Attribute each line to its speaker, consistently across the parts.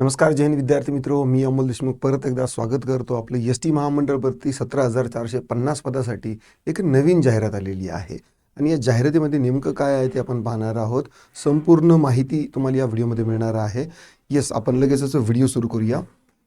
Speaker 1: नमस्कार जैन विद्यार्थी मित्र. मी अमोल देशमुख परत एकदा स्वागत करतो आपलं एस टी महामंडळ भरती सतरा हजार चारशे पन्नास पदासाठी एक नवीन जाहिरात आलेली आहे. आणि या जाहिरातीमध्ये नेमकं काय आहे ते आपण पाहणार आहोत. संपूर्ण माहिती तुम्हाला या व्हिडिओमध्ये मिळणार आहे. येस आपण लगेचच व्हिडिओ सुरू करूया.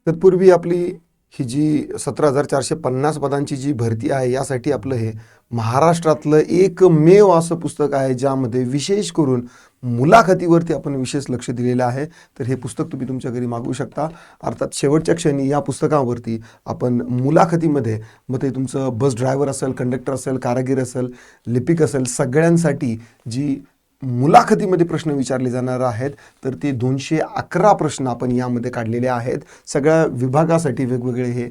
Speaker 1: तत्पूर्वी आपली ही जी सतरा हजार चारशे पन्नास पदांची जी भरती आहे यासाठी आपलं हे महाराष्ट्रातलं एकमेव असं पुस्तक आहे ज्यामध्ये विशेष करून मुलाखतीवरती आपण विशेष लक्ष दिलेलं आहे. तर हे पुस्तक तुम्ही तुमच्या घरी मागवू शकता. अर्थात शेवटच्या क्षणी या पुस्तकावरती आपण मुलाखतीमध्ये मग ते तुमचं बस ड्रायव्हर असेल कंडक्टर असेल कारागीर असेल लिपिक असेल सगळ्यांसाठी जी मुलाखतीमध्ये प्रश्न विचारले जाणार आहेत तर ते दोनशे अकरा प्रश्न आपण यामध्ये काढलेले आहेत. सगळ्या विभागासाठी वेगवेगळे हे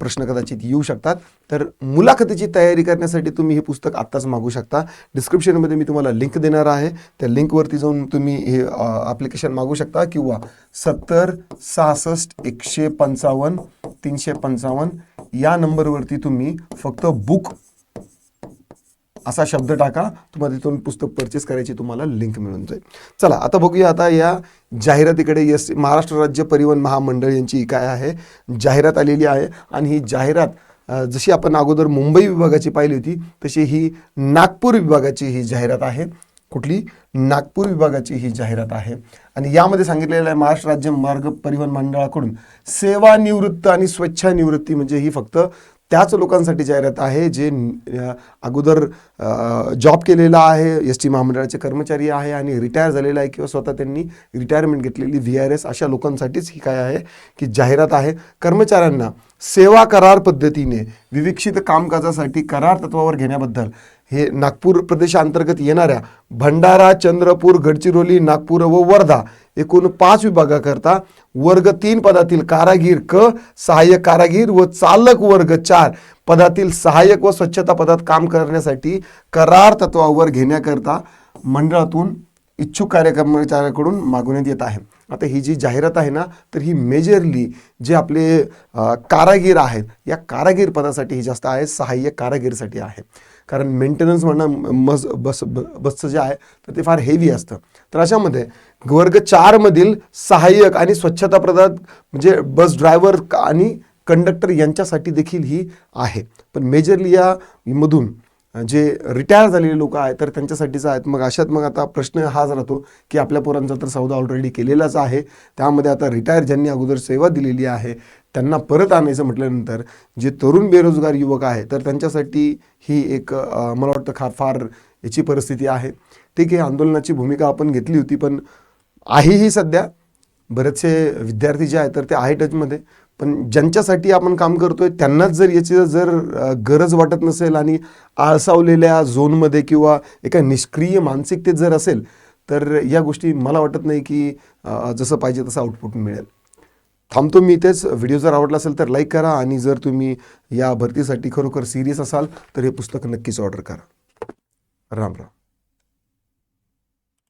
Speaker 1: प्रश्न कदाचित येऊ शकतात. तर मुलाखतीची तयारी करण्यासाठी तुम्ही हे पुस्तक आत्ताच मागू शकता. डिस्क्रिप्शनमध्ये मी तुम्हाला लिंक देणार आहे. त्या लिंकवरती जाऊन तुम्ही हे ॲप्लिकेशन मागू शकता किंवा सत्तर सहासष्ट एकशे पंचावन्न तीनशे पंचावन्न या नंबरवरती तुम्ही फक्त बुक असा शब्द टाका तुम्हाला तिथून पुस्तक परचेस करायची तुम्हाला लिंक मिळून जाईल. चला आता बघूया आता या जाहिरातीकडे. यस महाराष्ट्र राज्य परिवहन महामंडळ यांची काय आहे? जाहिरात आलेली आहे आणि ही जाहिरात जशी आपण अगोदर मुंबई विभागाची पाहिली होती तशी ही नागपूर विभागाची ही जाहिरात आहे. कुठली? नागपूर विभागाची ही जाहिरात आहे. आणि यामध्ये सांगितलेलं आहे महाराष्ट्र राज्य मार्ग परिवहन मंडळाकडून सेवानिवृत्त आणि स्वच्छानिवृत्ती म्हणजे ही फक्त त्याच लोकांसाठी जाहिरात आहे जे अगोदर जॉब केलेला आहे एस टी महामंडळाचे कर्मचारी आहे आणि रिटायर झालेला आहे किंवा स्वतः त्यांनी रिटायरमेंट घेतलेली व्ही आर एस अशा लोकांसाठीच ही काय आहे की जाहिरात आहे. कर्मचाऱ्यांना सेवा करार पद्धतीने विविक्षित कामकाजासाठी करार तत्वावर घेण्याबद्दल हे नागपूर प्रदेशांतर्गत येणाऱ्या भंडारा चंद्रपूर गडचिरोली नागपूर व वर्धा एकूण पाच विभागाकरता वर्ग तीन पदातील कारागीर क सहाय्यक कारागीर व चालक वर्ग चार पदातील सहाय्यक व स्वच्छता पदात काम करण्यासाठी करार तत्वावर घेण्याकरता मंडळातून इच्छुक कार्यकर्मचाऱ्याकडून मागवण्यात येत आहे. आता ही जी जाहिरात आहे ना तर ही मेजरली जे आपले कारागीर आहेत या कारागीर पदासाठी ही जास्त आहे सहाय्यक कारागीरसाठी आहे. कारण मेंटेनन्स म्हणणं मज बस ब- बसचं जे आहे तर ते फार हेवी असतं. तर अशामध्ये वर्ग चारमधील सहाय्यक आणि स्वच्छता प्रदात म्हणजे बस ड्रायव्हर आणि कंडक्टर यांच्यासाठी देखील ही आहे. पण मेजरली या मधून जे रिटायर झालेले लोक आहेत तर त्यांच्यासाठीच आहेत. मग अशात मग आता प्रश्न हाच राहतो की आपल्या पोरांचा तर सौदा ऑलरेडी केलेलाच आहे. त्यामध्ये आता रिटायर ज्यांनी अगोदर सेवा दिलेली आहे त्यांना परत आणायचं म्हटल्यानंतर जे तरुण बेरोजगार युवक आहे तर त्यांच्यासाठी ही एक मला वाटतं खा फार याची परिस्थिती आहे. ठीक आहे आंदोलनाची भूमिका आपण घेतली होती पण आहेही सध्या. बरेचसे विद्यार्थी जे आहेत तर ते आहे टचमध्ये. पण ज्यांच्यासाठी आपण काम करतोय त्यांनाच जर याची जर गरज वाटत नसेल आणि आळसावलेल्या झोनमध्ये किंवा एका निष्क्रिय मानसिकतेत जर असेल तर या गोष्टी मला वाटत नाही की जसं पाहिजे तसं आउटपुट मिळेल. थांबतो मी इथेच. व्हिडिओ जर आवडला असेल तर लाईक करा आणि जर तुम्ही या भरतीसाठी खरोखर सिरियस असाल तर हे पुस्तक नक्कीच ऑर्डर करा. राम राम.